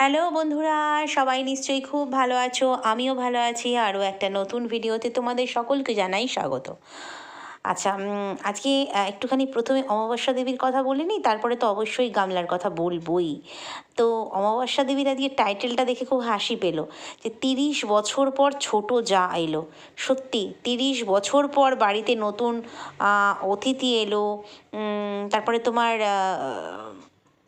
Hello বন্ধুরা, সবাই নিশ্চয়ই খুব ভালো আছো? আমিও ভালো আছি। আরও একটা নতুন ভিডিওতে তোমাদের সকলকে জানাই স্বাগত। আচ্ছা আজকে একটুখানি প্রথমে অমাবস্যা দেবীর কথা বলিনি তারপরে তো অবশ্যই গামলার কথা বলবই। তো অমাবস্যা দেবীর আজকে টাইটেলটা দেখে খুব হাসি পেল, যে তিরিশ বছর পর ছোট যা এলো। সত্যি, তিরিশ বছর পর বাড়িতে নতুন অতিথি এলো তারপরে তোমার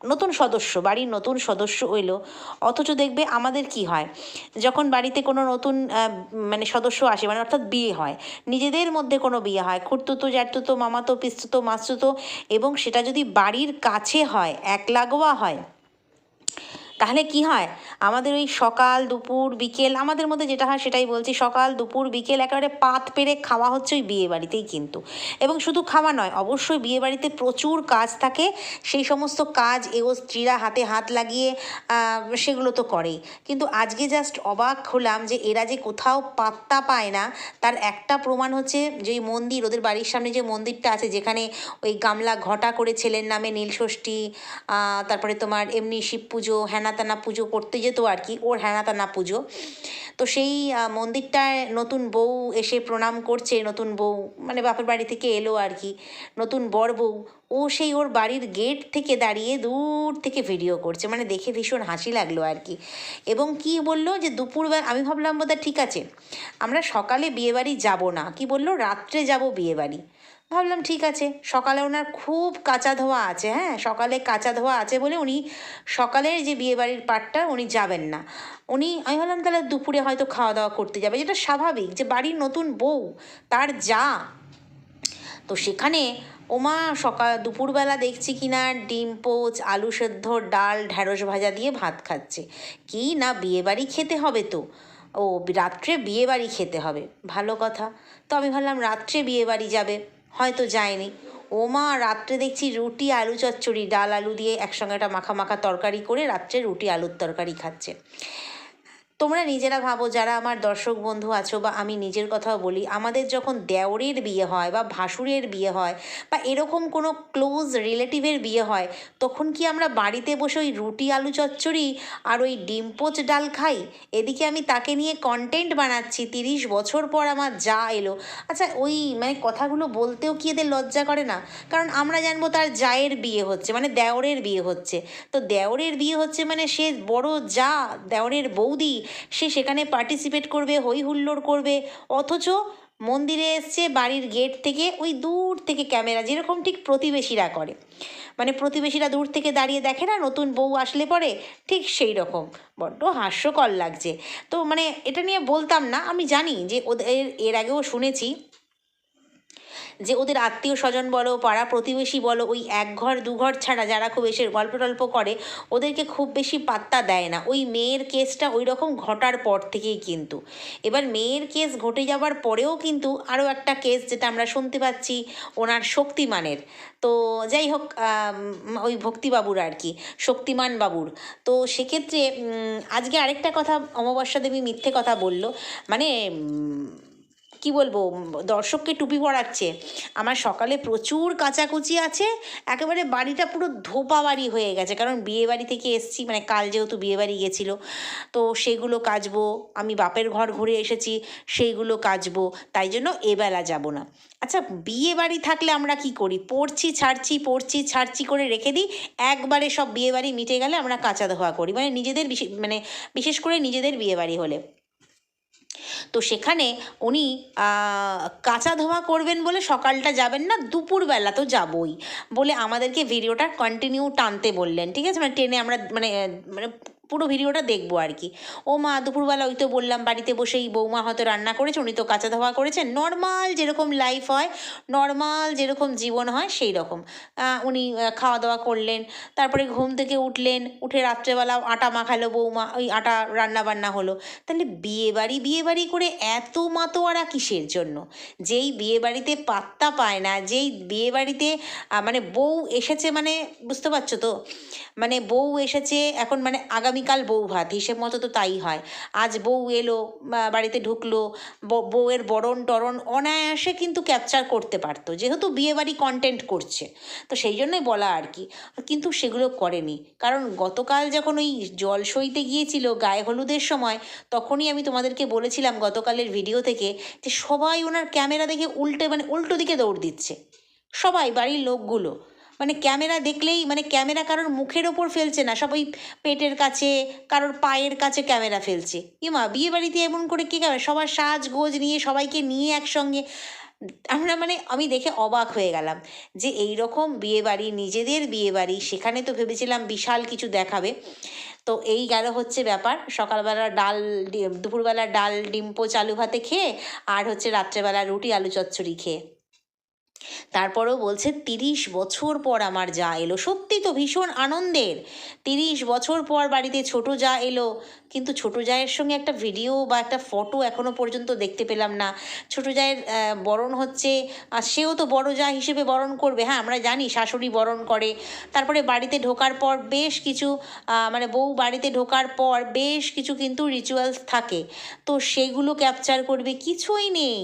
নতুন সদস্য, বাড়ির নতুন সদস্য এলো অথচ দেখবে আমাদের কি হয়? যখন বাড়িতে কোনো নতুন মানে সদস্য আসে মানে অর্থাৎ বিয়ে হয়, নিজেদের মধ্যে কোনো বিয়ে হয়, খুঁড়তুতো, জ্যাঠতুতো, মামাতো, পিস্তুতো, মাস্তুতো, এবং সেটা যদি বাড়ির কাছে হয়, এক লাগোয়া হয়, তাহলে কি হয়? আমাদের ওই সকাল, দুপুর, বিকেল, আমাদের মধ্যে যেটা হয় সেটাই বলছি, সকাল, দুপুর, বিকেল একেবারে পাত পেরে খাওয়া হচ্ছে ওই বিয়ে বাড়িতেই কিন্তু। এবং শুধু খাওয়া নয়, অবশ্যই বিয়ে বাড়িতে প্রচুর কাজ থাকে, সেই সমস্ত কাজ এও স্ত্রীরা হাতে হাত লাগিয়ে সেগুলো তো করেই। কিন্তু আজকে জাস্ট অবাক হলাম যে এরা যে কোথাও পাত্তা পায় না, তার একটা প্রমাণ হচ্ছে যে মন্দির, ওদের বাড়ির সামনে যে মন্দিরটা আছে, যেখানে ওই গামলা ঘটা করে ছেলের নামে নীলষষ্ঠী তারপরে তোমার এমনি শিব পুজো হেনাতানা পুজো করতে যেত আর কি, ওর হেনাতানা পুজো। তো সেই মন্দিরটায় নতুন বউ এসে প্রণাম করছে, নতুন বউ মানে বাপের বাড়ি থেকে এলো আর কি, নতুন বর বউ, ও সেই ওর বাড়ির গেট থেকে দাঁড়িয়ে দূর থেকে ভিডিও করছে মানে দেখে ভীষণ হাসি লাগল আর কি। এবং কি বলল যে, দুপুরবেলা, আমি ভাবলাম বোধহয় ঠিক আছে, আমরা সকালে বিয়েবাড়ি যাব না। কি বলল, রাত্রে যাব বিয়েবাড়ি। ভাবলাম, ঠিক আছে, সকালে ওনার খুব কাঁচা ধোয়া আছে হ্যাঁ? সকালে কাঁচা ধোয়া আছে বলে উনি সকালের যে বিয়েবাড়ির পার্টটা, উনি যাবেন না। উনি, আমি ভাবলাম, তাহলে দুপুরে হয়তো খাওয়া দাওয়া করতে যাবে। যেটা স্বাভাবিক যে বাড়ির নতুন বউ, তার যা। তো সেখানে ওমা সকাল, দুপুরবেলা দেখছি কি না ডিম, পোচ, আলু সেদ্ধ, ডাল, ঢ্যাঁড়স ভাজা দিয়ে ভাত খাচ্ছে। কি না বিয়েবাড়ি খেতে হবে তো? ও, রাত্রে বিয়েবাড়ি খেতে হবে, ভালো কথা। তো আমি ভাবলাম, রাত্রে বিয়েবাড়ি যাবে। হয়তো যায়নি। ও মা রাত্রে দেখছি রুটি, আলু চচ্চড়ি, ডাল আলু দিয়ে একসঙ্গে একটা মাখা মাখা তরকারি করে রাত্রে রুটি, আলুর তরকারি খাচ্ছে। তোমরা নিজেরা ভাবো যারা আমার দর্শক বন্ধু আছো বা আমি নিজের কথাও বলি, আমাদের যখন দেওরের বিয়ে হয় বা ভাসুরের বিয়ে হয় বা এরকম কোনো ক্লোজ রিলেটিভের বিয়ে হয়, তখন কি আমরা বাড়িতে বসে ওই রুটি, আলু চচ্চড়ি আর ওই ডিম পোচ ডাল খাই? এদিকে আমি তাকে নিয়ে কন্টেন্ট বানাচ্ছি, তিরিশ বছর পর আমার যা এলো। আচ্ছা ওই মানে কথাগুলো বলতেও কি এদের লজ্জা করে না? কারণ আমরা জানব তার জায়ের বিয়ে হচ্ছে মানে দেওরের বিয়ে হচ্ছে। তো দেওরের বিয়ে হচ্ছে মানে সে বড় যা, দেওরের বৌদি সে সেখানে পার্টিসিপেট করবে হই হুল্লোড় করবে। অথচ মন্দিরে এসছে বাড়ির গেট থেকে ওই দূর থেকে ক্যামেরা যেরকম ঠিক প্রতিবেশীরা করে। মানে প্রতিবেশীরা দূর থেকে দাঁড়িয়ে দেখে না, নতুন বউ আসলে পরে ঠিক সেই রকম। বড্ড হাস্যকর লাগছে। তো মানে এটা নিয়ে বলতাম না, আমি জানি যে ওদের, এর আগেও শুনেছি যে ওদের আত্মীয় স্বজন বলো, পাড়া প্রতিবেশী বলো, ওই এক ঘর, দু ঘর ছাড়া যারা খুব এসে গল্প টল্প করে, ওদেরকে খুব বেশি পাত্তা দেয় না। ওই মেয়ের কেসটা ওই রকম ঘটার পর থেকেই কিন্তু। এবার মেয়ের কেস ঘটে যাওয়ার পরেও কিন্তু আরও একটা কেস যেটা আমরা শুনতে পাচ্ছি ওনার শক্তিমানের। তো যাই হোক ওই ভক্তিবাবুর আর কি, শক্তিমান বাবুর। তো সেক্ষেত্রে আজকে আরেকটা কথা অমাবস্যা দেবী মিথ্যে কথা বলল। মানে কি বলব দর্শককে টুপি পরাচ্ছে। আমার সকালে প্রচুর কাচাকুচি আছে, একেবারে বাড়িটা পুরো ধোপা বাড়ি হয়ে গেছে। কারণ বিয়ে বাড়ি থেকে এসছি মানে কাল যেহেতু বিয়ে বাড়ি গেছিল, তো সেগুলো কাচবো। আমি বাপের ঘর ঘুরে এসেছি সেইগুলো কাচবো। তাই জন্য এবেলা যাব না। আচ্ছা বিয়ে বাড়ি থাকলে আমরা কি করি? পড়ছি, ছাড়ছি পড়ছি, ছাড়ছি করে রেখে দিই, একবারে সব বিয়ে বাড়ি মিটে গেলে আমরা কাঁচা ধোয়া করি। মানে নিজেদের মানে বিশেষ করে নিজেদের বিয়ে বাড়ি হলে। তো সেখানে উনি কাঁচা ধোয়া করবেন বলে সকালটা যাবেন না, দুপুরবেলা তো যাবই বলে আমাদেরকে ভিডিওটা কন্টিনিউ টানতে বললেন, ঠিক আছে? মানে টেনে আমরা মানে মানে পুরো ভিডিওটা দেখব আর কি। ও মা, দুপুরবেলা ওই তো বললাম, বাড়িতে বসেই বৌমা হয়তো রান্না করেছে, উনি তো কাঁচা ধোয়া করেছেন। নর্মাল যেরকম লাইফ হয় নর্মাল যেরকম জীবন হয়, সেই রকম। উনি খাওয়া দাওয়া করলেন, তারপরে ঘুম থেকে উঠলেন, উঠে রাত্রেবেলা আটা মাখালো বৌমা, ওই আটা রান্না বান্না হলো। তাহলে বিয়ে বাড়ি বিয়ে বাড়ি করে এত মাতোয়ারা কিসের জন্য? যেই বিয়ে বাড়িতে পাত্তা পায় না, যেই বিয়ে বাড়িতে মানে বউ এসেছে মানে বুঝতে পারছ তো? মানে বউ এসেছে, এখন মানে আগামী আগামীকাল বউ ভাত, হিসেব মতো তো তাই হয়। আজ বউ এলো বাড়িতে ঢুকলো বউয়ের বরণ টরণ অনায়াসে কিন্তু ক্যাপচার করতে পারতো, যেহেতু বিয়েবাড়ি কন্টেন্ট করছে। তো সেই জন্যই বলা আর কি, কিন্তু সেগুলো করেনি। কারণ গতকাল যখন ওই জল সইতে গিয়েছিল গায়ে হলুদের সময়, তখনই আমি তোমাদেরকে বলেছিলাম গতকালের ভিডিও থেকে যে সবাই ওনার ক্যামেরা দেখে উল্টে মানে উল্টো দিকে দৌড় দিচ্ছে। সবাই, বাড়ির লোকগুলো। মানে ক্যামেরা দেখলেই মানে ক্যামেরা কারোর মুখের ওপর ফেলছে না, সব ওই পেটের কাছে, কারোর পায়ের কাছে ক্যামেরা ফেলছে। ইমা বিয়ে বাড়িতে এমন করে কী ক্যামেরা, সবার সাজগোজ নিয়ে সবাইকে নিয়ে একসঙ্গে। আমরা মানে আমি দেখে অবাক হয়ে গেলাম যে এই রকম বিয়েবাড়ি নিজেদের বিয়েবাড়ি সেখানে তো ভেবেছিলাম বিশাল কিছু দেখাবে। তো এই গেল হচ্ছে ব্যাপার, সকালবেলা ডাল দুপুরবেলা ডাল ডিম্পো চালু ভাতে খেয়ে, আর হচ্ছে রাত্রেবেলা রুটি, আলু চচ্চড়ি খেয়ে। তারপরেও বলছে, তিরিশ বছর পর আমার যা এলো। সত্যি তো ভীষণ আনন্দের। তিরিশ বছর পর বাড়িতে ছোট যা এলো, কিন্তু ছোট জায়ের সঙ্গে একটা ভিডিও বা একটা ফটো এখনও পর্যন্ত দেখতে পেলাম না। ছোট জায়ের বরণ হচ্ছে, আর সেও তো বড় যা হিসেবে বরণ করবে। হ্যাঁ আমরা জানি শাশুড়ি বরণ করে। তারপরে বাড়িতে ঢোকার পর বেশ কিছু মানে বউ বাড়িতে ঢোকার পর বেশ কিছু কিন্তু রিচুয়ালস থাকে। তো সেগুলো ক্যাপচার করবে কিছুই নেই।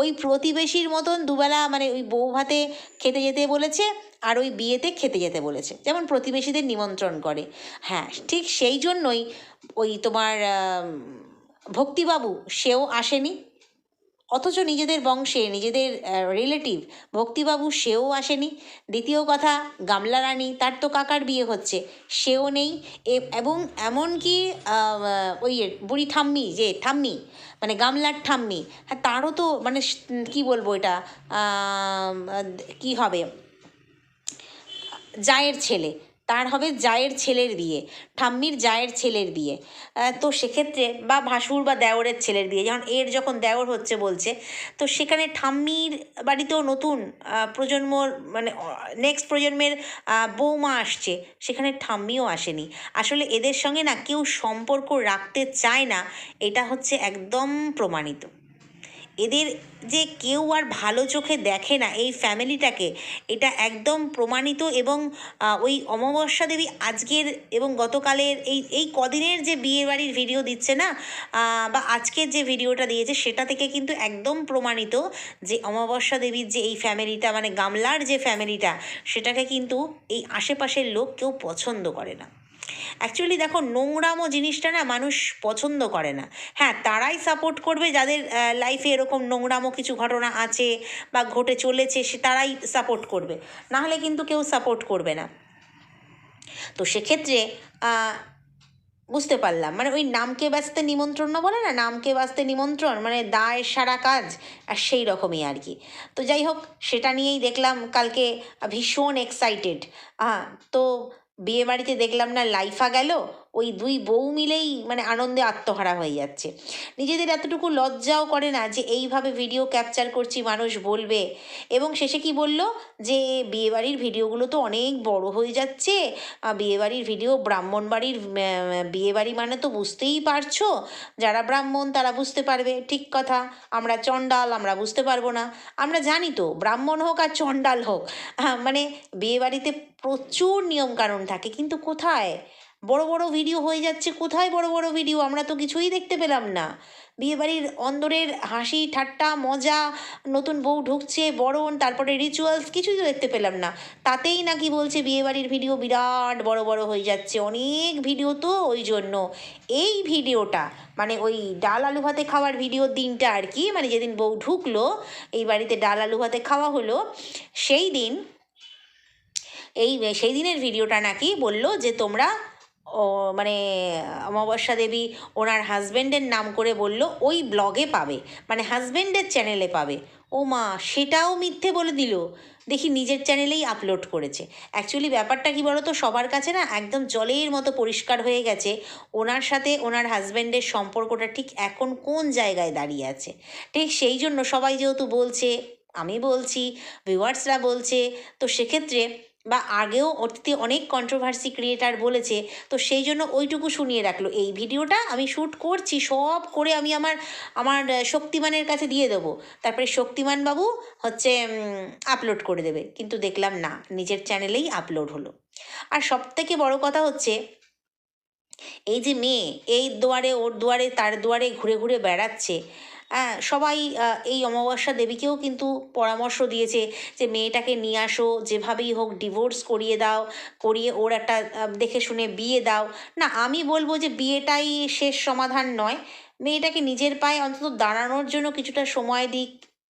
ওই প্রতিবেশীর মতন দুবেলা মানে ওই বউ ভাতে খেতে যেতে বলেছে আর ওই বিয়েতে খেতে যেতে বলেছে। যেমন প্রতিবেশীদের নিমন্ত্রণ করে। হ্যাঁ ঠিক সেই জন্যই ওই তোমার ভক্তিবাবু সেও আসেনি। অথচ নিজেদের বংশে, নিজেদের রিলেটিভ ভক্তিবাবু সেও আসেনি। দ্বিতীয় কথা, গামলা রানী, তার তো কাকার বিয়ে হচ্ছে, সেও নেই। এবং এমনকি ওই বুড়ি ঠাম্মি, যে ঠাম্মি মানে গামলার ঠাম্মি হ্যাঁ তারও তো মানে কি বলব এটা কি হবে? জায়ের ছেলে। তার হবে জায়ের ছেলের বিয়ে ঠাম্মির জায়ের ছেলের বিয়ে। তো সেক্ষেত্রে বা ভাসুর বা দেওরের ছেলের বিয়ে যেমন এর যখন দেওর হচ্ছে বলছে তো সেখানে ঠাম্মির বাড়িতেও নতুন আহ, প্রজন্মর মানে নেক্সট প্রজন্মের বৌমা আসছে সেখানে ঠাম্মিও আসেনি। আসলে এদের সঙ্গে না কেউ সম্পর্ক রাখতে চায় না এটা হচ্ছে একদম প্রমাণিত। এদের যে কেউ আর ভালো চোখে দেখে না এই ফ্যামিলিটাকে, এটা একদম প্রমাণিত এবং ওই অমাবস্যা দেবী আজকের এবং গতকালের এই এই কদিনের যে বিয়ে বাড়ির ভিডিও দিচ্ছে না বা আজকের যে ভিডিওটা দিয়েছে সেটা থেকে কিন্তু একদম প্রমাণিত যে অমাবস্যা দেবীর যে এই ফ্যামিলিটা মানে গামলার যে ফ্যামিলিটা, সেটাকে কিন্তু এই আশেপাশের লোক কেউ পছন্দ করে না। অ্যাকচুয়ালি দেখো, নোংরামো জিনিসটা না মানুষ পছন্দ করে না। হ্যাঁ তারাই সাপোর্ট করবে যাদের লাইফে এরকম নোংরামো কিছু ঘটনা আছে বা ঘটে চলেছে, সে তারাই সাপোর্ট করবে। নাহলে কিন্তু কেউ সাপোর্ট করবে না। তো সেক্ষেত্রে বুঝতে পারলাম। মানে ওই নামকে ব্যস্তে নিমন্ত্রণ না বলে না, নামকে ব্যস্তে নিমন্ত্রণ মানে দায় সারা কাজ, আর সেই রকমই আর কি। তো যাই হোক, সেটা নিয়েই দেখলাম কালকে ভীষণ এক্সাইটেড হ্যাঁ তো বিয়ে বাড়িতে দেখলাম না লাইফা গেল। ওই দুই বউ মিলেই মানে আনন্দে আত্মহারা হয়ে যাচ্ছে। নিজেদের এতটুকু লজ্জাও করে না যে এইভাবে ভিডিও ক্যাপচার করছি, মানুষ বলবে। এবং শেষে কি বলল? যে বিয়েবাড়ির ভিডিওগুলো তো অনেক বড় হয়ে যাচ্ছে। বিয়েবাড়ির ভিডিও ব্রাহ্মণ বাড়ির বিয়েবাড়ি মানে তো বুঝতেই পারছ। যারা ব্রাহ্মণ তারা বুঝতে পারবে, ঠিক কথা। আমরা চণ্ডাল, আমরা বুঝতে পারব না। আমরা জানি তো, ব্রাহ্মণ হোক আর চণ্ডাল হোক। মানে বিয়েবাড়িতে প্রচুর নিয়মকানুন থাকে, কিন্তু কোথায়? বড় বড় ভিডিও হয়ে যাচ্ছে, কোথায় বড় বড় ভিডিও আমরা তো কিছুই দেখতে পেলাম না। বিয়েবাড়ির অন্দরের হাসি, ঠাট্টা, মজা, নতুন বউ ঢুকছে, বরণ, তারপরে রিচুয়ালস কিছুই তো দেখতে পেলাম না। তাতেই নাকি বলছে বিয়েবাড়ির ভিডিও বিরাট বড় বড় হয়ে যাচ্ছে, অনেক ভিডিও তো ওই জন্য। এই ভিডিওটা মানে ওই ডাল আলু ভাতে খাওয়ার ভিডিওর দিনটা আর কি মানে যেদিন বউ ঢুকলো, এই বাড়িতে ডাল আলু ভাতে খাওয়া হলো, সেই দিন, এই, সেই দিনের ভিডিওটা নাকি বলল যে তোমরা মানে অমাবস্যা দেবী ওনার হাজব্যান্ডের নাম করে বলল, ওই ব্লগে পাবে মানে হাজব্যান্ডের চ্যানেলে পাবে। ও মা, সেটাও মিথ্যে বলে দিল। দেখি নিজের চ্যানেলেই আপলোড করেছে। অ্যাকচুয়ালি ব্যাপারটা কি বলো তো সবার কাছে না একদম জলের মতো পরিষ্কার হয়ে গেছে। ওনার সাথে ওনার হাজব্যান্ডের সম্পর্কটা ঠিক এখন কোন জায়গায় দাঁড়িয়ে আছে? ঠিক সেই জন্য সবাই যেহেতু বলছে, আমি বলছি ভিউয়ার্সরা বলছে, তো সেক্ষেত্রে বা আগেও অতীতে অনেক কন্ট্রোভার্সি ক্রিয়েটার বলেছে, তো সেই জন্য ওইটুকু শুনিয়ে রাখল। এই ভিডিওটা আমি শ্যুট করছি, সব করে আমি আমার আমার শক্তিমানের কাছে দিয়ে দেবো। তারপরে শক্তিমান বাবু হচ্ছে আপলোড করে দেবে। কিন্তু দেখলাম না, নিজের চ্যানেলেই আপলোড হলো। আর সব থেকে বড় কথা হচ্ছে, এই যে মেয়ে, এই দুয়ারে, ওর দুয়ারে, তার দুয়ারে ঘুরে ঘুরে বেড়াচ্ছে সবাই এই অমাবস্যা দেবীকেও কিন্তু পরামর্শ দিয়েছে যে মেয়েটাকে নিয়ে আসো, যেভাবেই হোক ডিভোর্স করিয়ে দাও, করিয়ে ওর একটা দেখে শুনে বিয়ে দাও। না, আমি বলব যে বিয়েটাই শেষ সমাধান নয়। মেয়েটাকে নিজের পায়ে অন্তত দাঁড়ানোর জন্য কিছুটা সময় দিক।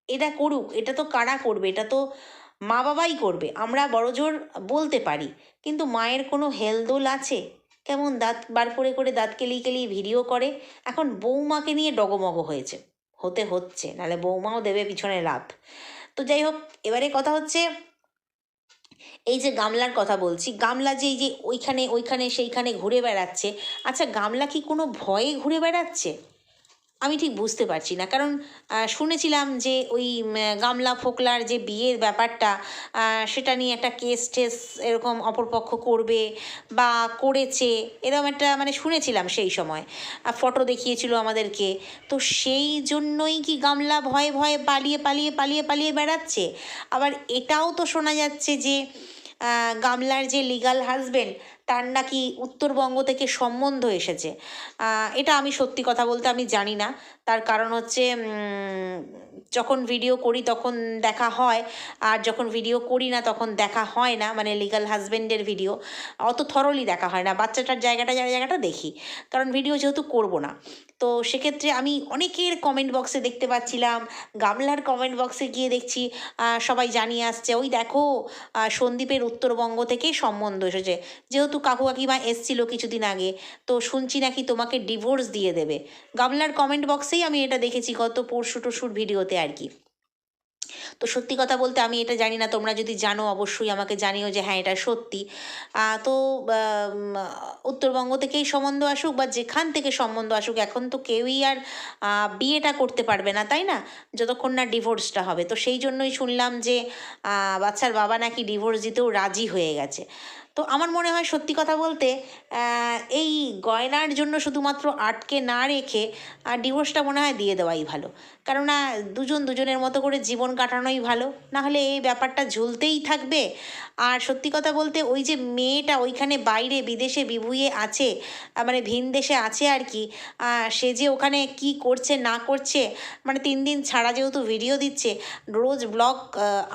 এটা করুক, এটা তো কারা করবে? এটা তো মা বাবাই করবে, আমরা বড়জোর বলতে পারি। কিন্তু মায়ের কোনো হেলদোল আছে? কেমন দাঁত বার করে করে দাঁত কেলিয়ে কেলিয়ে ভিডিও করে? এখন বৌমাকে নিয়ে ডগমগ হয়েছে। হতে হচ্ছে, নাহলে বৌমাও দেবে পিছনে লাভ তো যাই হোক, এবারে কথা হচ্ছে এই যে গামলার কথা বলছি, গামলা যে এই যে ওইখানে ওইখানে, সেইখানে ঘুরে বেড়াচ্ছে আচ্ছা গামলা কি কোনো ভয়ে ঘুরে বেড়াচ্ছে? আমি ঠিক বুঝতে পারছি না। কারণ শুনেছিলাম যে ওই গামলা ফোকলার যে বিয়ের ব্যাপারটা সেটা নিয়ে একটা কেস টেস এরকম অপরপক্ষ করবে বা করেছে, এরকম একটা মানে শুনেছিলাম সেই সময়। ফটো দেখিয়েছিল আমাদেরকে। তো সেই জন্যই কি গামলা ভয়ে ভয়ে পালিয়ে পালিয়ে পালিয়ে পালিয়ে বেড়াচ্ছে? আবার এটাও তো শোনা যাচ্ছে যে গামলার যে লিগাল হাজবেন্ড তার নাকি উত্তরবঙ্গ থেকে সম্বন্ধ এসেছে। এটা আমি সত্যি কথা বলতে আমি জানি না। তার কারণ হচ্ছে যখন ভিডিও করি তখন দেখা হয়, আর যখন ভিডিও করি না তখন দেখা হয় না মানে লিগাল হাজবেন্ডের ভিডিও অত থরলি দেখা হয় না, বাচ্চাটার জায়গাটা জায়গাটা দেখি, কারণ ভিডিও যেহেতু করব না, তো সেক্ষেত্রে আমি অনেকের কমেন্ট বক্সে দেখতে পাচ্ছিলাম, গামলার কমেন্ট বক্সে গিয়ে দেখছি সবাই জানিয়ে আসছে, ওই দেখো সন্দীপের উত্তরবঙ্গ থেকে সম্বন্ধ এসেছে, যেহেতু কাকু কাকিমা এসছিল কিছুদিন আগে, তো শুনছি নাকি তোমাকে ডিভোর্স দিয়ে দেবে। গামলার কমেন্ট বক্সেই আমি এটা দেখেছি গত পরশু টরশুর ভিডিওতে আর কি। তো সত্যি কথা বলতে আমি এটা জানি না, তোমরা যদি জানো অবশ্যই আমাকে জানিও যে হ্যাঁ এটা সত্যি। তো উত্তরবঙ্গ থেকেই সম্বন্ধ আসুক বা যেখান থেকে সম্বন্ধ আসুক, এখন তো কেউই আর বিয়েটা করতে পারবে না, তাই না? যতক্ষণ না ডিভোর্সটা হবে। তো সেই জন্যই শুনলাম যে বাচ্চার বাবা নাকি ডিভোর্স দিতেও রাজি হয়ে গেছে। তো আমার মনে হয় সত্যি কথা বলতে এই গয়নার জন্য শুধুমাত্র আটকে না রেখে আর ডিভোর্সটা মনে হয় দিয়ে দেওয়াই ভালো। কেননা দুজন দুজনের মতো করে জীবন কাটানোই ভালো। না হলে এই ব্যাপারটা ঝুলতেই থাকবে। আর সত্যি কথা বলতে ওই যে মেয়েটা ওইখানে বাইরে বিদেশে বিভুয়ে আছে মানে ভিন দেশে আছে আর কি সে যে ওখানে কি করছে, না করছে মানে তিন দিন ছাড়া যেহেতু ভিডিও দিচ্ছে, রোজ ব্লগ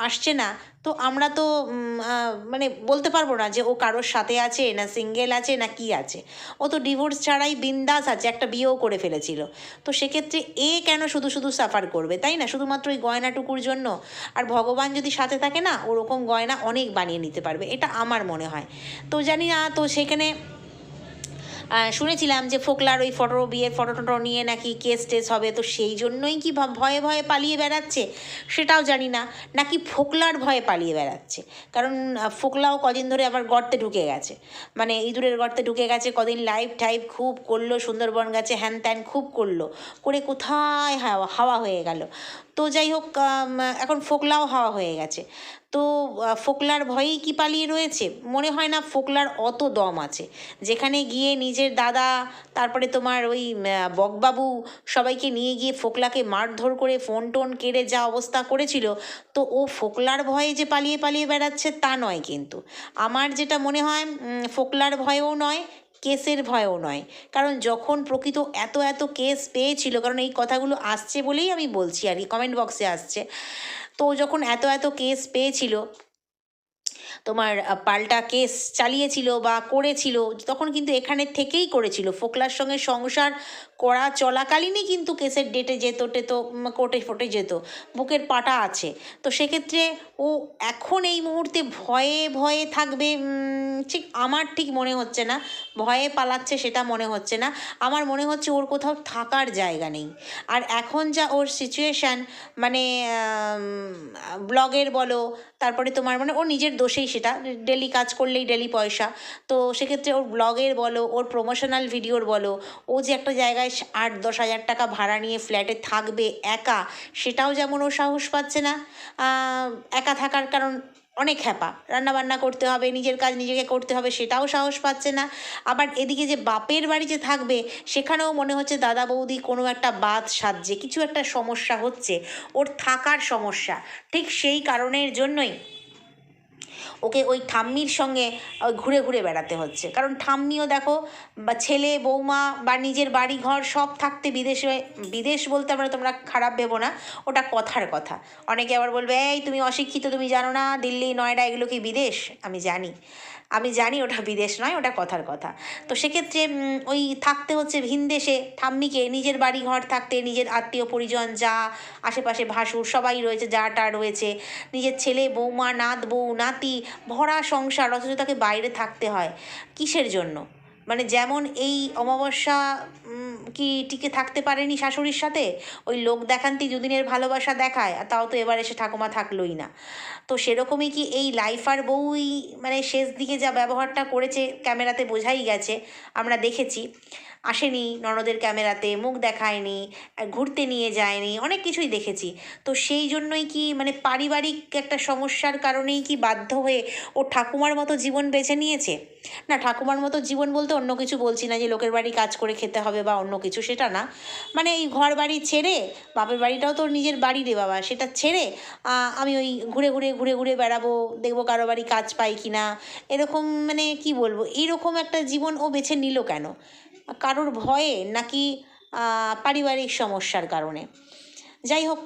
আসছে না তো আমরা তো মানে বলতে পারব না যে ও কারোর সাথে আছে, না সিঙ্গেল আছে, না কি আছে। ও তো ডিভোর্স ছাড়াই বিন্দাস আছে, একটা বিয়েও করে ফেলেছিল। তো সেক্ষেত্রে এ কেন শুধু শুধু সাফার করবে, তাই না? শুধুমাত্র ওই গয়নাটুকুর জন্য। আর ভগবান যদি সাথে থাকে না, ওরকম গয়না অনেক বানিয়ে নিতে পারবে, এটা আমার মনে হয়। তো জানি না, তো সেখানে শুনেছিলাম যে ফোকলার ওই ফটো, বিয়ের ফটো টটো নিয়ে নাকি কেস টেস হবে, তো সেই জন্যই কি ভয়ে ভয়ে পালিয়ে বেড়াচ্ছে? সেটাও জানি না। নাকি ফোকলার ভয়ে পালিয়ে বেড়াচ্ছে? কারণ ফোকলাও কদিন ধরে আবার গর্তে ঢুকে গেছে। মানে ইঁদুরের গর্তে ঢুকে গেছে, কদিন লাইভ টাইপ খুব করল, সুন্দরবন গেছে, হ্যান ত্যান খুব করল। করে কোথায় হাওয়া হাওয়া হয়ে গেল? তো যাই হোক এখন ফোকলাও হাওয়া হয়ে গেছে। তো ফোকলার ভয়েই কি পালিয়ে রয়েছে? মনে হয় না ফোকলার অত দম আছে। যেখানে গিয়ে নিজের দাদা, তারপরে তোমার ওই বকবাবু সবাইকে নিয়ে গিয়ে ফোকলাকে মারধর করে ফোন টোন কেড়ে যা অবস্থা করেছিল, তো ও ফোকলার ভয়ে যে পালিয়ে পালিয়ে বেড়াচ্ছে তা নয় কিন্তু। আমার যেটা মনে হয় ফোকলার ভয়েও নয় কেসের ভয়ও নয়। কারণ যখন প্রকৃত এত এত কেস পেয়েছিল, কারণ এই কথাগুলো আসছে বলেই আমি বলছি আর কি কমেন্ট বক্সে আসছে। তো যখন এত এত কেস পেয়েছিল, তোমার পাল্টা কেস চালিয়েছিল বা করেছিল, তখন কিন্তু এখানে থেকেই করেছিল। ফোকলার সঙ্গে সংসার করা চলাকালীনই কিন্তু কেসের ডেটে যেত, টেতো কোর্টে ফোটে যেত, বুকের পাটা আছে। তো সেক্ষেত্রে ও এখন এই মুহূর্তে ভয়ে ভয়ে থাকবে ঠিক আমার ঠিক মনে হচ্ছে না। ভয়ে পালাচ্ছে সেটা মনে হচ্ছে না। আমার মনে হচ্ছে ওর কোথাও থাকার জায়গা নেই। আর এখন যা ওর সিচুয়েশান মানে ব্লগের বলো, তারপরে তোমার মানে ওর নিজের দোষেই সেটা। ডেলি কাজ করলেই ডেলি পয়সা। তো সেক্ষেত্রে ওর ব্লগের বলো, ওর প্রমোশনাল ভিডিওর বলো, ও যে একটা জায়গায় সা- আট দশ হাজার টাকা ভাড়া নিয়ে ফ্ল্যাটে থাকবে একা, সেটাও যেমন ও সাহস পাচ্ছে না। একা থাকার কারণ অনেক হ্যাপা। রান্নাবান্না করতে হবে, নিজের কাজ নিজেকে করতে হবে, সেটাও সাহস পাচ্ছে না। আবার এদিকে যে বাপের বাড়ি যে থাকবে, সেখানেও মনে হচ্ছে দাদা বৌদি কোনো একটা বাদ সাজছে, কিছু একটা সমস্যা হচ্ছে, ওর থাকার সমস্যা। ঠিক সেই কারণের জন্যই ওকে ওই ঠাম্মির সঙ্গে ওই ঘুরে ঘুরে বেড়াতে হচ্ছে। কারণ ঠাম্মিও দেখো, বা ছেলে, বৌমা, বা নিজের বাড়ি ঘর সব থাকতে বিদেশে, বিদেশ বলতে আমরা তোমরা খারাপ ভেবো না, ওটা কথার কথা। অনেকে আবার বলবে, এই তুমি অশিক্ষিত, তুমি জানো না, দিল্লি, নয়ডা, এগুলো কি বিদেশ? আমি জানি। আমি জানি ওটা বিদেশ নয়, ওটা কথার কথা। তো সেক্ষেত্রে ওই থাকতে হচ্ছে ভিনদেশে ঠাম্মিকে নিজের বাড়ি ঘর থাকতে, নিজের আত্মীয় পরিজন, যা আশেপাশে ভাসুর সবাই রয়েছে, যা টা রয়েছে। নিজের ছেলে, বৌমা, নাত, বউ, নাতি, ভরা সংসার, অথচ তাকে বাইরে থাকতে হয়। কিসের জন্য? মানে যেমন এই অমাবস্যা কি টিকে থাকতে পারেনি শাশুড়ির সাথে? ওই লোক দেখান্তি দুদিনের ভালোবাসা দেখায়, আর তাও তো এবার এসে ঠাকুমা থাকলোই না। তো সেরকমই কি এই লাইফার বউই মানে শেষ দিকে যা ব্যবহারটা করেছে ক্যামেরাতে বোঝাই গেছে, আমরা দেখেছি। আসেনি, ননদের ক্যামেরাতে, মুখ দেখায়নি ঘুরতে নিয়ে যায়নি, অনেক কিছুই দেখেছি। তো সেই জন্যই কি মানে পারিবারিক একটা সমস্যার কারণেই কি বাধ্য হয়ে ও ঠাকুমার মতো জীবন বেছে নিয়েছে? না, ঠাকুমার মতো জীবন বলতে অন্য কিছু বলছি না যে লোকের বাড়ি কাজ করে খেতে হবে বা অন্য কিছু, সেটা না। মানে এই ঘর বাড়ি ছেড়ে, বাপের বাড়িটাও তো নিজের বাড়ি রে বাবা, সেটা ছেড়ে আমি ওই ঘুরে ঘুরে ঘুরে ঘুরে বেড়াবো, দেখব কারও বাড়ি কাজ পাই কি না এরকম মানে কি বলব, এইরকম একটা জীবন ও বেছে নিল কেন? কারোর ভয়ে নাকি পারিবারিক সমস্যার কারণে। যাই হোক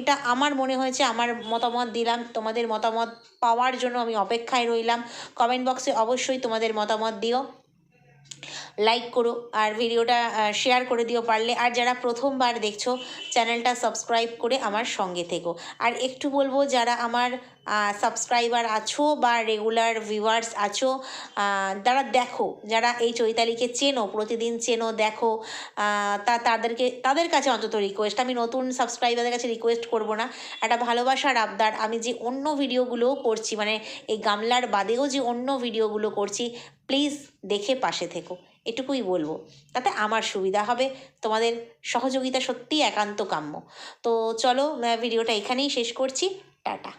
এটা আমার মনে হয়েছে, আমার মতামত দিলাম। তোমাদের মতামত পাওয়ার জন্য আমি অপেক্ষায় রইলাম। কমেন্ট বক্সে অবশ্যই তোমাদের মতামত দিও। লাইক করো আর ভিডিওটা শেয়ার করে দিও পারলে। আর যারা প্রথমবার দেখছ চ্যানেলটা সাবস্ক্রাইব করে আমার সঙ্গে থেকো। আর একটু বলব, যারা আমার সাবস্ক্রাইবার আছো বা রেগুলার ভিউয়ার্স আছো যারা দেখো, যারা এই চৈতালিকে চেনো, প্রতিদিন চেনো, দেখো তা তাদেরকে, তাদের কাছে অন্তত রিকোয়েস্ট আমি নতুন সাবস্ক্রাইবারদের কাছে রিকোয়েস্ট করব না। একটা ভালোবাসার আবদার, আমি যে অন্য ভিডিওগুলোও করছি মানে এই গামলার বাদেও যে অন্য ভিডিওগুলো করছি প্লিজ দেখে পাশে থেকো, এটুকুই বলব। তাতে আমার সুবিধা হবে, তোমাদের সহযোগিতা সত্যিই একান্ত কাম্য। তো চলো ভিডিওটা এখানেই শেষ করছি, টাটা।